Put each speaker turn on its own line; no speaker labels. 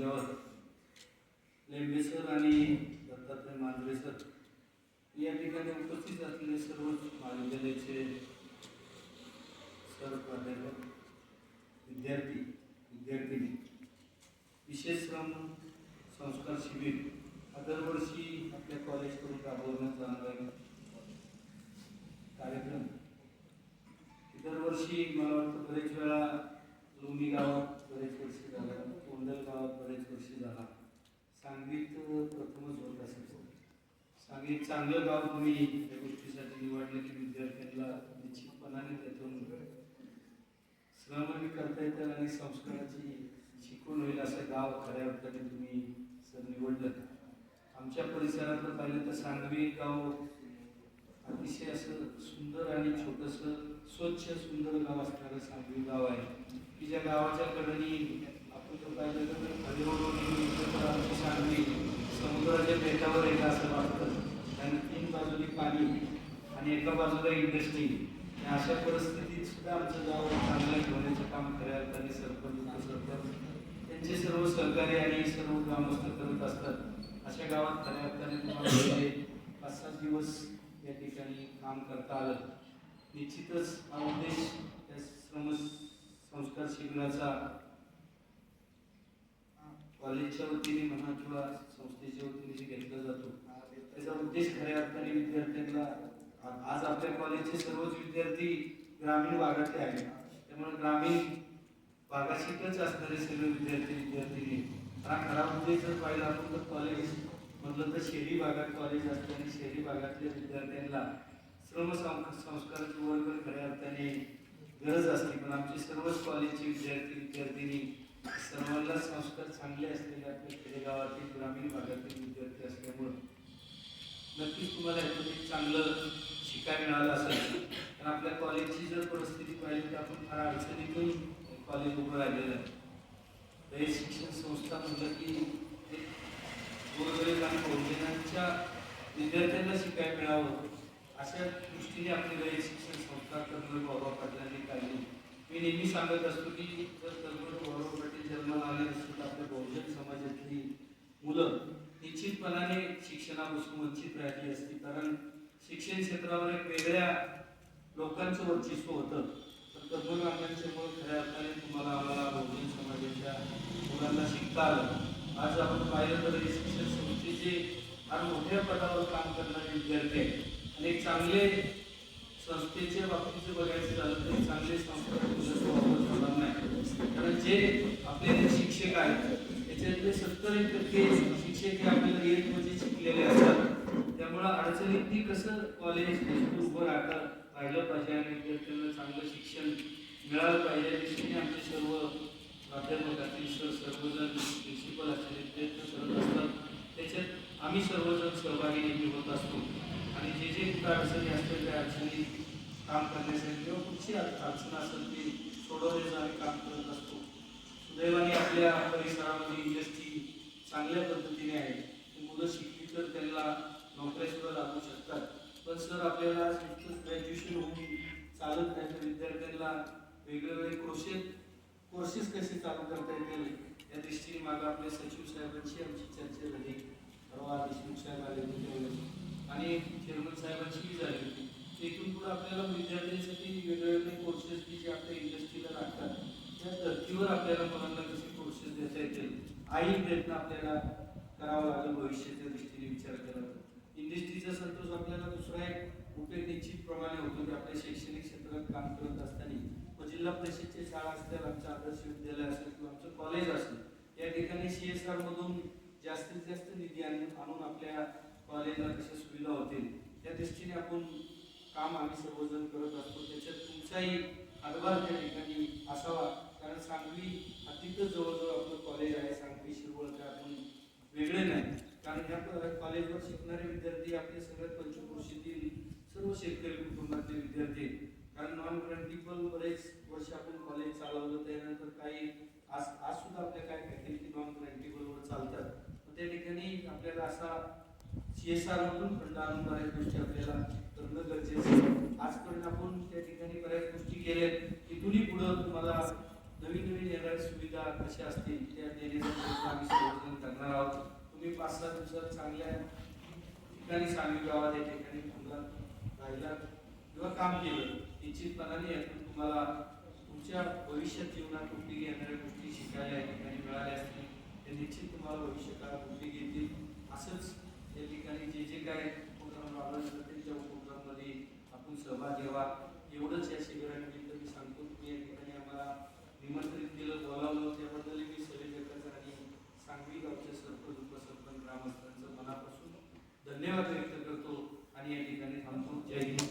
मंचावर लेंबे सर आणि दत्तात्रय मांजरे सर या ठिकाणी उपस्थित असलेले सर्व महाविद्यालयाचे सर प्राध्यापक विद्यार्थी विद्यार्थिनी विशेष श्रम संस्कार शिबिर हा दरवर्षी आपल्या कॉलेजकडून राबवण्यात जाणारा कार्यक्रम. दरवर्षी मला वाटतं बरेच वेळा लोणी गावात बरेच वर्ष झाला. कोंडल गावात बरेच वर्ष झाला. सांगलीत प्रथमच होत असेल. सांगलीत चांगलं गाव तुम्ही या गोष्टीसाठी निवडलं की विद्यार्थ्यांना निश्चितपणाने त्यातून श्रम करता येतात आणि संस्काराची शिकवण होईल असं गाव खऱ्या अर्थाने तुम्ही सर निवडलं. आमच्या परिसरातलं पाहिलं तर सांगवी गाव अतिशय असं सुंदर आणि छोटंसं स्वच्छ सुंदर गाव असणारं सांगवी गाव आहे. की ज्या गावाच्या कडनी समुद्राच्या बेटावर आहे असं वाटतं आणि तीन बाजूनी पाणी आणि एका बाजूला इंडस्ट्री अशा परिस्थितीत सुद्धा आमचं गाव चांगलं ठेवण्याचं काम खऱ्या अर्थाने सरपंच उपसरपंच त्यांचे सर्व सहकारी आणि सर्व ग्रामस्थ करत असतात. अशा गावात खऱ्या अर्थाने तुम्हाला पाच सात दिवस या ठिकाणी काम करता आलं निश्चितच हा उद्देश या श्रम संस्कार शिबिराचा कॉलेजच्या वतीने म्हणा किंवा संस्थेच्या वतीने जे घेतला जातो त्याचा उद्देश खऱ्या अर्थाने विद्यार्थ्यांना आज आपल्या कॉलेजचे सर्वच विद्यार्थी ग्रामीण भागातले आहेत. त्यामुळे ग्रामीण भागाशी असणारे सर्व विद्यार्थी विद्यार्थिनी हा खरा उद्देश जर पाहिला आपण तर कॉलेज म्हटलं तर शहरी भागात कॉलेज असते शहरी भागातल्या विद्यार्थ्यांना श्रम सं- वर्ग खऱ्या अर्थाने गरज असते. पण आमचे सर्वच कॉलेजचे विद्यार्थी विद्यार्थिनी सर्वांना संस्कार चांगले असलेले आपल्या खेडेगावातील ग्रामीण भागातील विद्यार्थी असल्यामुळं नक्कीच तुम्हाला यातून एक चांगलं शिकायला मिळालं असेल पण आपल्या कॉलेजची जर परिस्थिती पाहिली तर आपण फार अडचणीतून कॉलेज उभं राहिलेलं आहे. हे शिक्षण संस्था म्हटलं की गोरगरीब आणि बहुजनांच्या विद्यार्थ्यांना शिकायला मिळावं अशा दृष्टीने आपली शिक्षण संस्था कर्नल बाबा पाटलांनी काढली. मी नेहमी सांगत असतो की जर कर्नल पाटील आपल्या बहुजन समाजातली मुलं निश्चितपणाने शिक्षणापासून वंचित राहिली असती. कारण शिक्षण क्षेत्रावर एक वेगळ्या लोकांचं वर्चस्व होतं. तर तत्वज्ञानांच्यामुळे खऱ्या अर्थाने तुम्हाला आम्हाला बहुजन समाजाच्या मुलांना शिकता आलं. आज आपण पाहिलं तर हे शिक्षण संस्थेचे फार मोठ्या पदावर काम करणारे विद्यार्थी आहेत. आणि चांगले संस्थेच्या बाबतीत जर बघायचं झालं तर एक चांगले संस्था वापर झाला नाही. कारण जे त्याच्यातले टक्के शिक्षक हे आपल्याला एक म्हणजे शिकलेले असतात त्यामुळं अडचणीत कसं कॉलेज स्कूल उभं राहतात राहिलं पाहिजे आणि विद्यार्थ्यांना चांगलं शिक्षण मिळालं पाहिजे. या दृष्टीने आमचे सर्व प्राध्यापक सर्वजण प्रिन्सिपल असलेले प्रयत्न करत असतात. त्याच्यात आम्ही सर्वजण सहभागी नेहमी होत असतो. आणि जे जे अडचणी असतील त्या अडचणी काम करण्यासाठी किंवा कुठची अडचण असेल ती सोडवण्याचं आम्ही काम करत असतो. सुदैवाने आपल्या परिसरामध्ये इंडस्ट्री चांगल्या पद्धतीने आहे. मुलं शिकली तर त्यांना नोकऱ्या सुद्धा लागू शकतात. पण सर आपल्याला नुसतं ग्रॅज्युएशन होऊन चालत नाही तर विद्यार्थ्यांना वेगवेगळे कोर्सेस कोर्सेस कसे चालू करता येतील? या दृष्टीने मागं आपल्या सचिव साहेबांशी आमची चर्चा झाली. परवा देशमुख साहेब आले होते आणि चेअरमन साहेबांशीही झाली होती. पुढे आपल्याला विद्यार्थ्यांसाठी वेगवेगळे कोर्सेस की जे आपल्या इंडस्ट्रीला लागतात त्या धर्तीवर आपल्याला मुलांना हाही आई प्रयत्न आपल्याला करावा लागेल भविष्याच्या दृष्टीने विचार केला इंडस्ट्रीचा संतोष आपल्याला दुसरा एक उपयोग निश्चितप्रमाणे होतो की आपल्या शैक्षणिक क्षेत्रात काम करत असताना व जिल्हा परिषदच्या शाळा असतील आमचं आदर्श विद्यालय असेल किंवा आमचं कॉलेज असेल या ठिकाणी सी एस आरमधून जास्तीत जास्त निधी आणून आपल्या कॉलेजला कशा सुविधा होतील त्या दृष्टीने आपण काम आम्ही सर्वजण करत असतो. त्याच्यात तुमचाही हातभार त्या ठिकाणी असावा कारण सांगली अतिशय जवळजवळ आपलं कॉलेज आहे सांगली शिरवळ काय आपण वेगळे नाही कारण ह्या क- कॉलेजवर शिकणारे विद्यार्थी आपले सगळ्यात पंचक्रोशीतील सर्व शेतकरी कुटुंबातले विद्यार्थी कारण नॉन ग्रँटिबल बरेच वर्ष आपण कॉलेज चालवलं त्यानंतर काही आज आज सुद्धा आपल्या काय फॅकल्टी नॉन ग्रँटिबलवर चालतात. मग त्या ठिकाणी आपल्याला असा सी एस आर मधून फंड आणून बऱ्याच गोष्टी आपल्याला करणं गरजेचं आहे. आजपर्यंत आपण त्या ठिकाणी बऱ्याच गोष्टी केल्या तिथूनही पुढं तुम्हाला नवीन नवीन येणाऱ्या सुविधा कशा असतील त्या देण्याचा प्रयत्न आम्ही पाच सहा दिवसात चांगल्या ठिकाणी सामील गावात या ठिकाणी तुम्हाला राहिला किंवा काम केलं निश्चितपणाने यातून तुम्हाला तुमच्या भविष्यात जीवनात उपयोगी येणाऱ्या गोष्टी शिकायला या ठिकाणी मिळाल्या असतील ते निश्चित तुम्हाला भविष्यकाळात उपयोगी घेतील असंच या ठिकाणी जे जे काय उपक्रम राबवले जातील त्या उपक्रममध्ये आपण सहभाग घ्यावा. एवढंच या शिबिरानिमित्त मी सांगतो तुम्ही या ठिकाणी आम्हाला निमंत्रित केलं बोलावलं त्याबद्दल मी सगळे आणि सांगवी गावचे सरपंच उपसरपंच ग्रामस्थांचं मनापासून धन्यवाद 你绩跟那他们说，业。